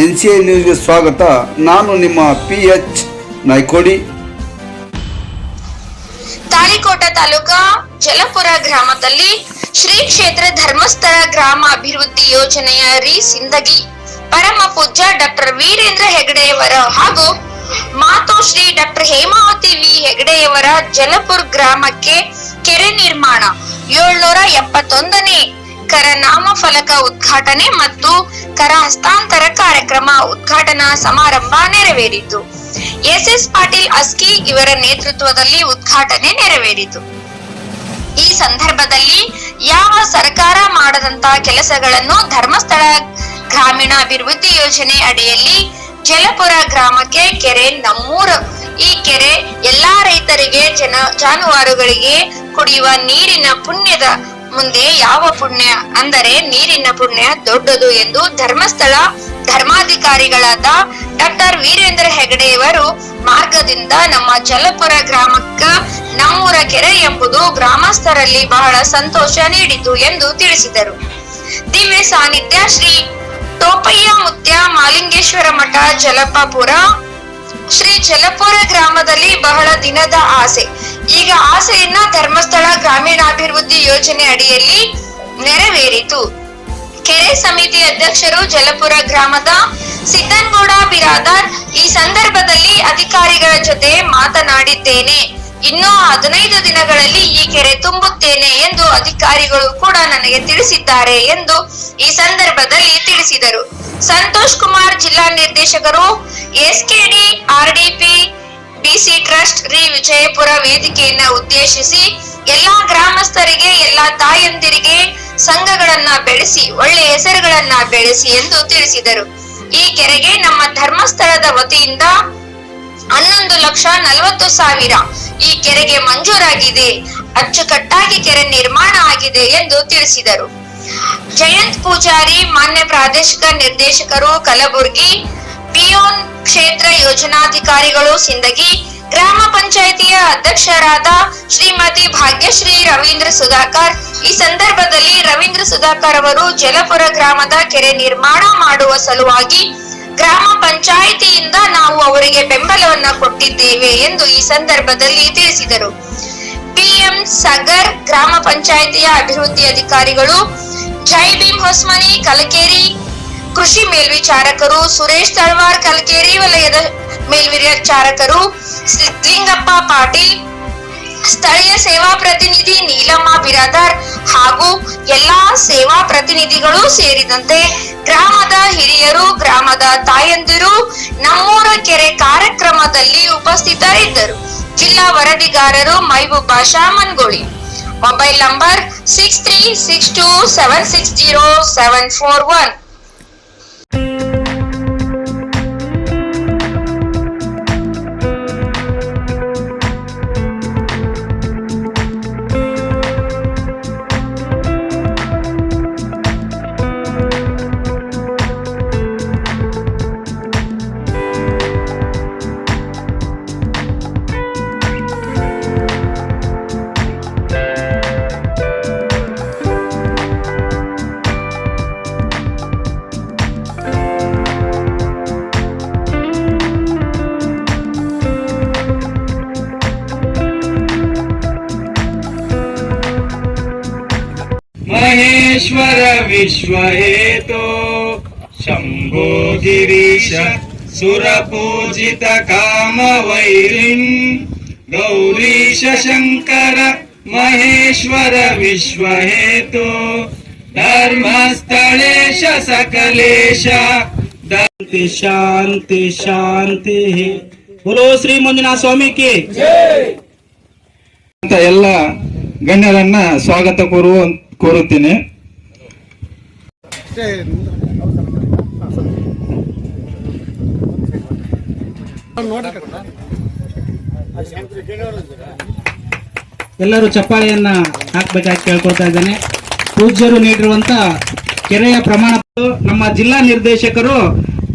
N C I ನ್ಯೂಸ್ಗೆ ಸ್ವಾಗತ. ನಾನು ನಿಮ್ಮ ಪಿ ಎಚ್ ನಾಯ್ಕೋಡಿ. ತಾಳಿಕೋಟ ತಾಲೂಕಾ ಜಲಪುರ ಗ್ರಾಮದಲ್ಲಿ ಶ್ರೀ ಕ್ಷೇತ್ರ ಧರ್ಮಸ್ಥಳ ಗ್ರಾಮ ಅಭಿವೃದ್ಧಿ ಯೋಜನೆಯ ರೀ ಸಿಂದಗಿ, ಪರಮ ಪೂಜ್ಯ ಡಾಕ್ಟರ್ ವೀರೇಂದ್ರ ಹೆಗಡೆಯವರ ಹಾಗೂ ಮಾತೋಶ್ರೀ ಡಾಕ್ಟರ್ ಹೇಮಾವತಿ ವಿ ಹೆಗಡೆಯವರ ಜಲಪುರ್ ಗ್ರಾಮಕ್ಕೆ ಕೆರೆ ನಿರ್ಮಾಣ. ಏಳ್ನೂರ ಎಪ್ಪತ್ತೊಂದನೇ ಕರ ನಾಮಫಲಕ ಉದ್ಘಾಟನೆ ಮತ್ತು ಕರ ಹಸ್ತಾಂತರ ಕಾರ್ಯಕ್ರಮ ಉದ್ಘಾಟನಾ ಸಮಾರಂಭ ನೆರವೇರಿತು. ಎಸ್ ಎಸ್ ಪಾಟೀಲ್ ಅಸ್ಕಿ ಇವರ ನೇತೃತ್ವದಲ್ಲಿ ಉದ್ಘಾಟನೆ ನೆರವೇರಿತು. ಈ ಸಂದರ್ಭದಲ್ಲಿ ಯಾವ ಸರ್ಕಾರ ಮಾಡದಂತ ಕೆಲಸಗಳನ್ನು ಧರ್ಮಸ್ಥಳ ಗ್ರಾಮೀಣ ಅಭಿವೃದ್ಧಿ ಯೋಜನೆ ಅಡಿಯಲ್ಲಿ ಜಲಪುರ ಗ್ರಾಮಕ್ಕೆ ಕೆರೆ ನಮ್ಮೂರ ಈ ಕೆರೆ ಎಲ್ಲಾ ರೈತರಿಗೆ ಜನ ಜಾನುವಾರುಗಳಿಗೆ ಕುಡಿಯುವ ನೀರಿನ ಪುಣ್ಯದ ಮುಂದೆ ಯಾವ ಪುಣ್ಯ ಅಂದರೆ ನೀರಿನ ಪುಣ್ಯ ದೊಡ್ಡದು ಎಂದು ಧರ್ಮಸ್ಥಳ ಧರ್ಮಾಧಿಕಾರಿಗಳಾದ ಡಾಕ್ಟರ್ ವೀರೇಂದ್ರ ಹೆಗಡೆಯವರು ಮಾರ್ಗದಿಂದ ನಮ್ಮ ಜಲಪುರ ಗ್ರಾಮಕ್ಕ ನಮ್ಮೂರ ಕೆರೆ ಎಂಬುದು ಗ್ರಾಮಸ್ಥರಲ್ಲಿ ಬಹಳ ಸಂತೋಷ ನೀಡಿತು ಎಂದು ತಿಳಿಸಿದರು. ದಿವ್ಯ ಸಾನ್ನಿಧ್ಯ ಶ್ರೀ ಟೋಪಯ್ಯ ಮುತ್ಯ ಮಾಲಿಂಗೇಶ್ವರ ಮಠ, ಜಲಪಾಪುರ. ಶ್ರೀ ಜಲಪುರ ಗ್ರಾಮದಲ್ಲಿ ಬಹಳ ದಿನದ ಆಸೆ. ಈಗ ಆಸೆಯನ್ನ ಧರ್ಮಸ್ಥಳ ಗ್ರಾಮೀಣಾಭಿವೃದ್ಧಿ ಯೋಜನೆ ಅಡಿಯಲ್ಲಿ ನೆರವೇರಿತು. ಕೆರೆ ಸಮಿತಿ ಅಧ್ಯಕ್ಷರು ಜಲಪುರ ಗ್ರಾಮದ ಸಿದ್ದನ್ಗೌಡ ಬಿರಾದಾರ್ ಈ ಸಂದರ್ಭದಲ್ಲಿ ಅಧಿಕಾರಿಗಳ ಜೊತೆ ಮಾತನಾಡಿದ್ದೇನೆ. ಇನ್ನು ಹದಿನೈದು ದಿನಗಳಲ್ಲಿ ಈ ಕೆರೆ ತುಂಬುತ್ತೇನೆ ಎಂದು ಅಧಿಕಾರಿಗಳು ಕೂಡ ನನಗೆ ತಿಳಿಸಿದ್ದಾರೆ ಎಂದು ಈ ಸಂದರ್ಭದಲ್ಲಿ ತಿಳಿಸಿದರು. ಸಂತೋಷ್ ಕುಮಾರ್ ಜಿಲ್ಲಾ ನಿರ್ದೇಶಕರು, ಎಸ್ಕೆಡಿ ಟ್ರಸ್ಟ್ ಶ್ರೀ ವಿಜಯಪುರ ವೇದಿಕೆಯನ್ನ ಉದ್ದೇಶಿಸಿ ಎಲ್ಲಾ ಗ್ರಾಮಸ್ಥರಿಗೆ, ಎಲ್ಲಾ ತಾಯಂದಿರಿಗೆ ಸಂಘಗಳನ್ನ ಬೆಳೆಸಿ, ಒಳ್ಳೆ ಹೆಸರುಗಳನ್ನ ಬೆಳೆಸಿ ಎಂದು ತಿಳಿಸಿದರು. ಈ ಕೆರೆಗೆ ನಮ್ಮ ಧರ್ಮಸ್ಥಳದ ವತಿಯಿಂದ ಹನ್ನೊಂದು ಲಕ್ಷ ನಲವತ್ತು ಸಾವಿರ ಈ ಕೆರೆಗೆ ಮಂಜೂರಾಗಿದೆ. ಅಚ್ಚುಕಟ್ಟಾಗಿ ಕೆರೆ ನಿರ್ಮಾಣ ಆಗಿದೆ ಎಂದು ತಿಳಿಸಿದರು. ಜಯಂತ್ ಪೂಜಾರಿ, ಮಾನ್ಯ ಪ್ರಾದೇಶಿಕ ನಿರ್ದೇಶಕರು, ಕಲಬುರ್ಗಿ, ಪಿಯೋನ್ ಕ್ಷೇತ್ರ ಯೋಜನಾಧಿಕಾರಿಗಳು, ಸಿಂದಗಿ ಗ್ರಾಮ ಪಂಚಾಯಿತಿಯ ಅಧ್ಯಕ್ಷರಾದ ಶ್ರೀಮತಿ ಭಾಗ್ಯಶ್ರೀ ರವೀಂದ್ರ ಸುಧಾಕರ್. ಈ ಸಂದರ್ಭದಲ್ಲಿ ರವೀಂದ್ರ ಸುಧಾಕರ್ ಅವರು ಜಲಪುರ ಗ್ರಾಮದ ಕೆರೆ ನಿರ್ಮಾಣ ಮಾಡುವ ಸಲುವಾಗಿ ಗ್ರಾಮ ಪಂಚಾಯಿತಿಯಿಂದ ನಾವು ಅವರಿಗೆ ಬೆಂಬಲವನ್ನ ಕೊಟ್ಟಿದ್ದೇವೆ ಎಂದು ಈ ಸಂದರ್ಭದಲ್ಲಿ ತಿಳಿಸಿದರು. ಪಿಎಂ ಸಗರ್ ಗ್ರಾಮ ಪಂಚಾಯಿತಿಯ ಅಭಿವೃದ್ಧಿ ಅಧಿಕಾರಿಗಳು ಜೈ ಭೀಮ್ ಹೊಸ್ಮನಿ ಕಲಕೇರಿ ಕೃಷಿ ಮೇಲ್ವಿಚಾರಕರು ಸುರೇಶ್ ತಳವಾರ್ ಕಲಕೇರಿ ವಲಯದ ಮೇಲ್ವಿಚಾರಕರು ಸಿದ್ಲಿಂಗಪ್ಪ ಪಾಟೀಲ್, ಸ್ಥಳೀಯ ಸೇವಾ ಪ್ರತಿನಿಧಿ ನೀಲಮ್ಮ ಬಿರಾದಾರ್ ಹಾಗೂ ಎಲ್ಲಾ ಸೇವಾ ಪ್ರತಿನಿಧಿಗಳು ಸೇರಿದಂತೆ ಗ್ರಾಮದ ಹಿರಿಯರು, ಗ್ರಾಮದ ತಾಯಂದಿರು ನಮ್ಮೂರ ಕೆರೆ ಕಾರ್ಯಕ್ರಮದಲ್ಲಿ ಉಪಸ್ಥಿತರಿದ್ದರು. ಜಿಲ್ಲಾ ವರದಿಗಾರರು Mehboob Basha Mangoli mobile number six three six two seven six zero seven four one. Ishwara ವಿಶ್ವ ಶಂಭೋ ಗಿರೀಶ, ಸುರಪೂಜಿತ ಕಾಮ ವೈರಿಂ ಗೌರೀಶ ಶಂಕರ ಮಹೇಶ್ವರ ವಿಶ್ವಹೇತೋ. ಧರ್ಮಸ್ಥಳೇಶ ಸಕಲೇಶ. ಶಾಂತಿ ಶಾಂತಿ ಶಾಂತಿ. ಗುರು ಶ್ರೀ ಮಂಜುನಾಥ ಸ್ವಾಮಿಗೆ ಅಂತ ಎಲ್ಲ ಗಣ್ಯರನ್ನ ಸ್ವಾಗತ ಕೋರುವ ಕೋರುತ್ತೇನೆ. ಎಲ್ಲರೂ ಚಪ್ಪಾಳೆಯನ್ನ ಹಾಕ್ಬೇಕಾಗಿ ಕೇಳ್ಕೊಳ್ತಾ ಇದ್ದೇನೆ. ಪೂಜ್ಯರು ನೀಡಿರುವಂತ ಕೆರೆಯ ಪ್ರಮಾಣ ನಮ್ಮ ಜಿಲ್ಲಾ ನಿರ್ದೇಶಕರು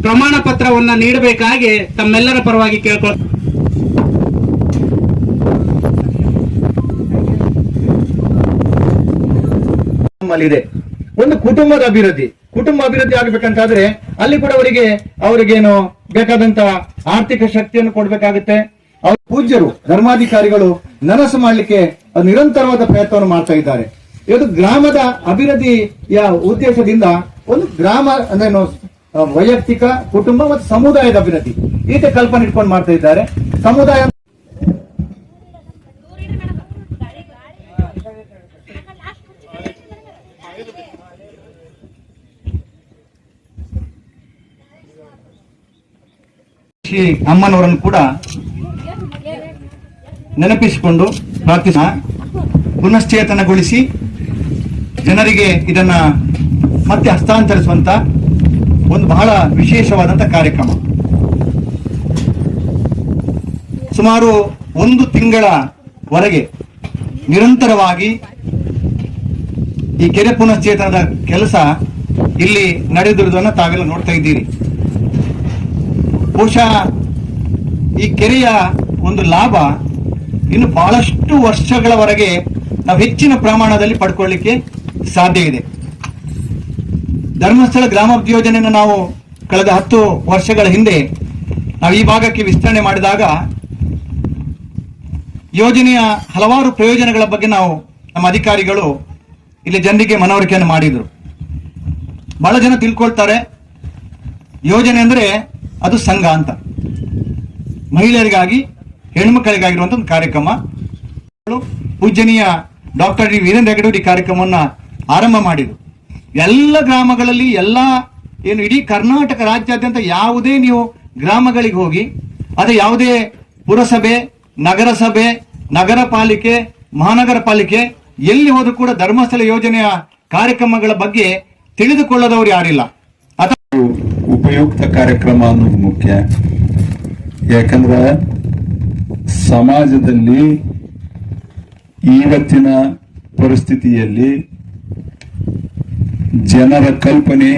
ಪ್ರಮಾಣ ಪತ್ರವನ್ನ ನೀಡಬೇಕಾಗಿ ತಮ್ಮೆಲ್ಲರ ಪರವಾಗಿ ಕೇಳ್ಕೊಳ್ ನಮ್ಮಲ್ಲಿದೆ. ಒಂದು ಕುಟುಂಬದ ಅಭಿವೃದ್ಧಿ. ಕುಟುಂಬ ಅಭಿವೃದ್ಧಿ ಆಗ್ಬೇಕಂತಾದ್ರೆ ಅಲ್ಲಿ ಕೂಡ ಅವರಿಗೆ, ಅವರಿಗೇನು ಬೇಕಾದಂತ ಆರ್ಥಿಕ ಶಕ್ತಿಯನ್ನು ಕೊಡ್ಬೇಕಾಗತ್ತೆ. ಅವ್ರ ಪೂಜ್ಯರು, ಧರ್ಮಾಧಿಕಾರಿಗಳು ನನಸು ಮಾಡಲಿಕ್ಕೆ ನಿರಂತರವಾದ ಪ್ರಯತ್ನವನ್ನು ಮಾಡ್ತಾ ಇದ್ದಾರೆ. ಇವತ್ತು ಗ್ರಾಮದ ಅಭಿವೃದ್ಧಿಯ ಉದ್ದೇಶದಿಂದ ಒಂದು ಗ್ರಾಮ ಅಂದ್ರೆ ವೈಯಕ್ತಿಕ ಕುಟುಂಬ ಮತ್ತು ಸಮುದಾಯದ ಅಭಿವೃದ್ಧಿ. ಈತ ಕಲ್ಪನೆ ಇಟ್ಕೊಂಡು ಮಾಡ್ತಾ ಇದ್ದಾರೆ. ಸಮುದಾಯ ಶ್ರೀ ಅಮ್ಮನವರನ್ನು ಕೂಡ ನೆನಪಿಸಿಕೊಂಡು ಪ್ರಾರ್ಥಿಸ ಪುನಶ್ಚೇತನಗೊಳಿಸಿ ಜನರಿಗೆ ಇದನ್ನ ಮತ್ತೆ ಹಸ್ತಾಂತರಿಸುವಂತ ಒಂದು ಬಹಳ ವಿಶೇಷವಾದಂತ ಕಾರ್ಯಕ್ರಮ. ಸುಮಾರು ಒಂದು ತಿಂಗಳವರೆಗೆ ನಿರಂತರವಾಗಿ ಈ ಕೆರೆ ಪುನಶ್ಚೇತನದ ಕೆಲಸ ಇಲ್ಲಿ ನಡೆದಿರುವುದನ್ನು ತಾವೆಲ್ಲ ನೋಡ್ತಾ ಇದ್ದೀರಿ. ಬಹುಶಃ ಈ ಕೆರೆಯ ಒಂದು ಲಾಭ ಇನ್ನು ಬಹಳಷ್ಟು ವರ್ಷಗಳವರೆಗೆ ನಾವು ಹೆಚ್ಚಿನ ಪ್ರಮಾಣದಲ್ಲಿ ಪಡ್ಕೊಳ್ಳಿಕ್ಕೆ ಸಾಧ್ಯ ಇದೆ. ಧರ್ಮಸ್ಥಳ ಗ್ರಾಮಾಭಿವೃದ್ಧಿ ಯೋಜನೆಯನ್ನು ನಾವು ಕಳೆದ ಹತ್ತು ವರ್ಷಗಳ ಹಿಂದೆ ನಾವು ಈ ಭಾಗಕ್ಕೆ ವಿಸ್ತರಣೆ ಮಾಡಿದಾಗ ಯೋಜನೆಯ ಹಲವಾರು ಪ್ರಯೋಜನಗಳ ಬಗ್ಗೆ ನಾವು ನಮ್ಮ ಅಧಿಕಾರಿಗಳು ಇಲ್ಲಿ ಜನರಿಗೆ ಮನವರಿಕೆಯನ್ನು ಮಾಡಿದರು. ಬಹಳ ಜನ ತಿಳ್ಕೊಳ್ತಾರೆ. ಯೋಜನೆ ಅಂದ್ರೆ ಅದು ಸಂಘ ಅಂತ. ಮಹಿಳೆಯರಿಗಾಗಿ ಹೆಣ್ಮಕ್ಕಳಿಗಾಗಿರುವಂಥ ಒಂದು ಕಾರ್ಯಕ್ರಮ. ಪೂಜನೀಯ ಡಾಕ್ಟರ್ ಡಿ ವೀರೇಂದ್ರ ಹೆಗಡೂರಿ ಕಾರ್ಯಕ್ರಮವನ್ನ ಆರಂಭ ಮಾಡಿದ್ರು. ಎಲ್ಲ ಗ್ರಾಮಗಳಲ್ಲಿ ಎಲ್ಲ ಏನು ಇಡೀ ಕರ್ನಾಟಕ ರಾಜ್ಯಾದ್ಯಂತ ಯಾವುದೇ ನೀವು ಗ್ರಾಮಗಳಿಗೆ ಹೋಗಿ, ಅದು ಯಾವುದೇ ಪುರಸಭೆ, ನಗರಸಭೆ ನಗರ ಪಾಲಿಕೆ ಮಹಾನಗರ ಪಾಲಿಕೆ, ಎಲ್ಲಿ ಹೋದರೂ ಕೂಡ ಧರ್ಮಸ್ಥಳ ಯೋಜನೆಯ ಕಾರ್ಯಕ್ರಮಗಳ ಬಗ್ಗೆ ತಿಳಿದುಕೊಳ್ಳದವರು ಯಾರಿಲ್ಲ. ಅಥವಾ ಉಪಯುಕ್ತ ಕಾರ್ಯಕ್ರಮ ಅನ್ನೋದು ಮುಖ್ಯ. ಯಾಕಂದ್ರೆ ಸಮಾಜದಲ್ಲಿ ಇವತ್ತಿನ ಪರಿಸ್ಥಿತಿಯಲ್ಲಿ ಜನರ ಕಲ್ಪನೆ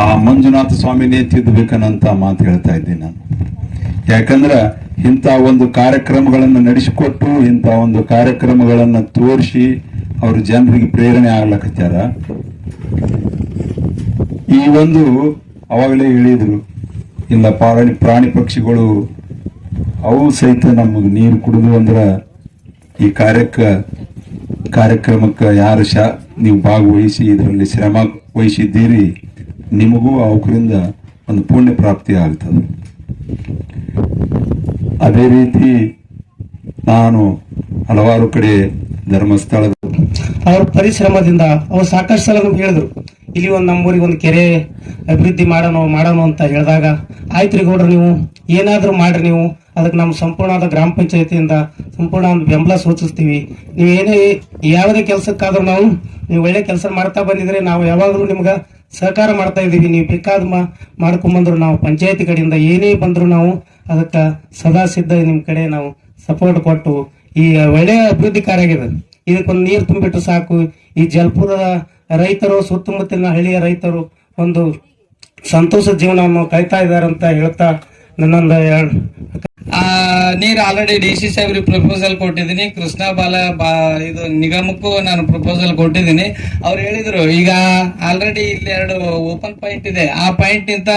ಆ ಮಂಜುನಾಥ ಸ್ವಾಮಿನೇ ತಿದ್ದಬೇಕನ್ನಂತ ಮಾತು ಹೇಳ್ತಾ ಇದ್ದೀನಿ ನಾನು. ಯಾಕಂದ್ರೆ ಇಂಥ ಒಂದು ಕಾರ್ಯಕ್ರಮಗಳನ್ನು ನಡೆಸಿಕೊಟ್ಟು ಇಂಥ ಒಂದು ಕಾರ್ಯಕ್ರಮಗಳನ್ನು ತೋರಿಸಿ ಅವರು ಜನರಿಗೆ ಪ್ರೇರಣೆ ಆಗ್ಲಕತ್ಯಾರ. ಈ ಒಂದು ಅವಾಗಲೇ ಹೇಳಿದರು ಇಲ್ಲ ಪ್ರಾಣಿ ಪ್ರಾಣಿ ಪಕ್ಷಿಗಳು ಅವು ಸಹಿತ ನಮಗೆ ನೀರು ಕುಡಿದು ಅಂದ್ರ ಈ ಕಾರ್ಯಕ್ಕ, ಕಾರ್ಯಕ್ರಮಕ್ಕೆ ಯಾರು ಶಾ, ನೀವು ಭಾಗವಹಿಸಿ, ಇದರಲ್ಲಿ ಶ್ರಮ ವಹಿಸಿದ್ದೀರಿ, ನಿಮಗೂ ಅವಕರಿಂದ ಒಂದು ಪುಣ್ಯ ಪ್ರಾಪ್ತಿ ಆಗ್ತದೆ. ಅದೇ ರೀತಿ ನಾನು ಹಲವಾರು ಕಡೆ ಧರ್ಮಸ್ಥಳದ ಅವರ ಪರಿಶ್ರಮದಿಂದ, ಅವರು ಸಾಕಷ್ಟು ಸಲ ಹೇಳಿದ್ರು ಇಲ್ಲಿ ಒಂದು ನಮ್ಮೂರಿಗೆ ಒಂದು ಕೆರೆ ಅಭಿವೃದ್ಧಿ ಮಾಡೋಣ ಮಾಡೋಣ ಅಂತ ಹೇಳಿದಾಗ ಆಯ್ತು ರೀ ಗೌಡ್ರು ನೀವು, ಏನಾದರೂ ಮಾಡ್ರಿ ನೀವು. ಅದಕ್ಕೆ ನಮ್ಮ ಸಂಪೂರ್ಣವಾದ ಗ್ರಾಮ ಪಂಚಾಯತಿಯಿಂದ ಸಂಪೂರ್ಣ ಒಂದು ಬೆಂಬಲ ಸೂಚಿಸ್ತೀವಿ. ನೀವು ಏನೇ ಯಾವುದೇ ಕೆಲಸಕ್ಕಾದ್ರೂ ನಾವು, ನೀವು ಒಳ್ಳೆ ಕೆಲಸ ಮಾಡ್ತಾ ಬಂದಿದ್ರೆ ನಾವು ಯಾವಾಗಲೂ ನಿಮ್ಗೆ ಸಹಕಾರ ಮಾಡ್ತಾ ಇದ್ದೀವಿ. ನೀವು ಬೇಕಾದ ಮಾಡ್ಕೊಂಬಂದ್ರು ನಾವು ಪಂಚಾಯತಿ ಕಡೆಯಿಂದ ಏನೇ ಬಂದರೂ ನಾವು ಅದಕ್ಕೆ ಸದಾ ಸಿದ್ಧ ನಿಮ್ಮ ಕಡೆ ನಾವು ಸಪೋರ್ಟ್ ಕೊಟ್ಟು ಈ ಒಳ್ಳೆಯ ಅಭಿವೃದ್ಧಿ ಕಾರ್ಯ ಆಗಿದೆ. ಇದಕ್ಕೊಂದು ನೀರು ತುಂಬಿಟ್ಟು ಸಾಕು. ಈ ಜಲ್ಪುರದ ರೈತರು, ಸುತ್ತಮುತ್ತಲಿನ ಹಳ್ಳಿಯ ರೈತರು ಒಂದು ಸಂತೋಷ ಜೀವನವನ್ನು ಕಾಯ್ತಾ ಇದ್ದಾರೆ ಅಂತ ಹೇಳ್ತಾ ನನ್ನೊಂದು ನೀರು ಆಲ್ರೆಡಿ ಡಿ ಸಿ ಸಾಹೇಬ್ರಿಗೆ ಪ್ರಪೋಸಲ್ ಕೊಟ್ಟಿದ್ದೀನಿ. ಕೃಷ್ಣ ಬಾಲ ಬಾ ಇದು ನಿಗಮಕ್ಕೂ ನಾನು ಪ್ರಪೋಸಲ್ ಕೊಟ್ಟಿದ್ದೀನಿ. ಅವ್ರು ಹೇಳಿದರು, ಈಗ ಆಲ್ರೆಡಿ ಇಲ್ಲಿ ಎರಡು ಓಪನ್ ಪಾಯಿಂಟ್ ಇದೆ. ಆ ಪಾಯಿಂಟ್ ನಿಂತ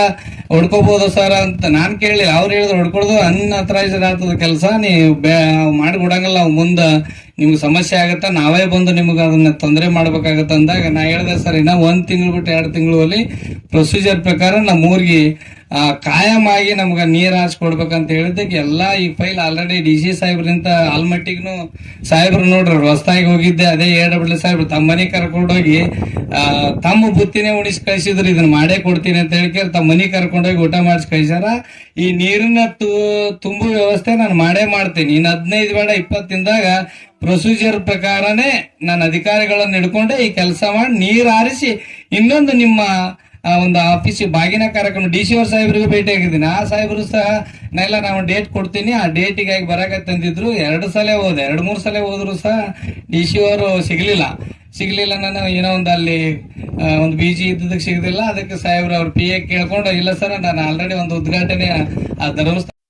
ಹೊಡ್ಕೋಬಹುದು ಸರ್ ಅಂತ ನಾನು ಕೇಳಿಲ್ಲ. ಅವ್ರು ಹೇಳಿದ್ರು ಹೊಡ್ಕೊಳ್ದು ಅನ್ನ ಆಗ್ತದ ಕೆಲಸ. ನೀವು ಮಾಡಿ ಮುಂದೆ ಅವ್ ಮುಂದ ನಿಮ್ಗೆ ಸಮಸ್ಯೆ ಆಗತ್ತ ನಾವೇ ಬಂದು ನಿಮ್ಗೆ ಅದನ್ನ ತೊಂದರೆ ಮಾಡ್ಬೇಕಾಗತ್ತ ಅಂದಾಗ ನಾ ಹೇಳ್ದೆ ಸರ್ ಇನ್ನ ಒಂದ್ ತಿಂಗಳು ಬಿಟ್ಟು ಎರಡು ತಿಂಗಳು ಅಲ್ಲಿ ಪ್ರೊಸೀಜರ್ ಪ್ರಕಾರ ನಮ್ಮ ಊರಿಗೆ ಆ, ಕಾಯಂ ಆಗಿ ನಮ್ಗೆ ನೀರ್ ಹಾಸ್ಕೊಡ್ಬೇಕಂತ ಹೇಳಿದ್ದಕ್ಕೆ ಎಲ್ಲಾ ಈ ಫೈಲ್ ಆಲ್ರೆಡಿ ಡಿ ಸಿ ಸಾಹೇಬ್ರಿಂದ ಆಲ್ಮಟ್ಟಿಗ್ನು ಸಾಹೇಬ್ರು ನೋಡ್ರಿ ಹೊಸ್ತಾಗಿ ಹೋಗಿದ್ದೆ ಅದೇ ಎ ಸಾಹೇಬ್ರು ತಮ್ಮ ಮನೆ ಕರ್ಕೊಂಡೋಗಿ ತಮ್ಮ ಬುತ್ತಿನೇ ಉಣಿಸಿ ಕಳಿಸಿದ್ರು ಇದನ್ನ ಮಾಡೇ ಕೊಡ್ತೀನಿ ಅಂತ ಹೇಳಿ ತಮ್ಮ ಮನೆ ಕರ್ಕೊಂಡೋಗಿ ಊಟ ಮಾಡಿಸಿ ಕಳಿಸ್ಯಾರ. ಈ ನೀರಿನ ತುಂಬು ವ್ಯವಸ್ಥೆ ನಾನು ಮಾಡೇ ಮಾಡ್ತೀನಿ. ಇನ್ನು ಹದಿನೈದು ಬೇಡ ಇಪ್ಪತ್ತಿಂದಾಗ ಪ್ರೊಸೀಜರ್ ಪ್ರಕಾರನೇ ನಾನು ಅಧಿಕಾರಿಗಳನ್ನು ಹಿಡ್ಕೊಂಡೆ ಈ ಕೆಲಸ ಮಾಡಿ ನೀರು ಹಾರಿಸಿ ಇನ್ನೊಂದು ನಿಮ್ಮ ಒಂದು ಆಫೀಸ್ ಬಾಗಿನ ಕಾರ್ಯಕ್ರಮ ಡಿ ಸಿ ಅವ್ರ ಸಾಹೇಬ್ರಿಗೂ ಭೇಟಿ ಆಗಿದ್ದೀನಿ ಆ ಸಾಹೇಬರು ಸಹ ನೆಲ್ಲ ನಾವು ಡೇಟ್ ಕೊಡ್ತೀನಿ. ಆ ಡೇಟಿಗಾಗಿ ಬರಕ ತಂದಿದ್ರು. ಎರಡು ಸಲ ಹೋದೆ. ಎರಡು, ಮೂರು ಸಲ ಹೋದ್ರು ಸಹ ಡಿ ಸಿ ಅವರು ಸಿಗ್ಲಿಲ್ಲ. ಸಿಗ್ಲಿಲ್ಲ ನಾನು ಏನೋ ಒಂದು ಅಲ್ಲಿ ಒಂದು ಬಿ ಜಿ ಇದ್ದದಕ್ಕೆ ಸಿಗಲಿಲ್ಲ. ಅದಕ್ಕೆ ಸಾಹೇಬ್ರು ಅವ್ರ ಪಿ ಎ ಕೇಳ್ಕೊಂಡು, ಇಲ್ಲ ಸರ್, ನಾನು ಆಲ್ರೆಡಿ ಒಂದು ಉದ್ಘಾಟನೆ, ಆ, ಧರ್ಮಸ್ಥಳ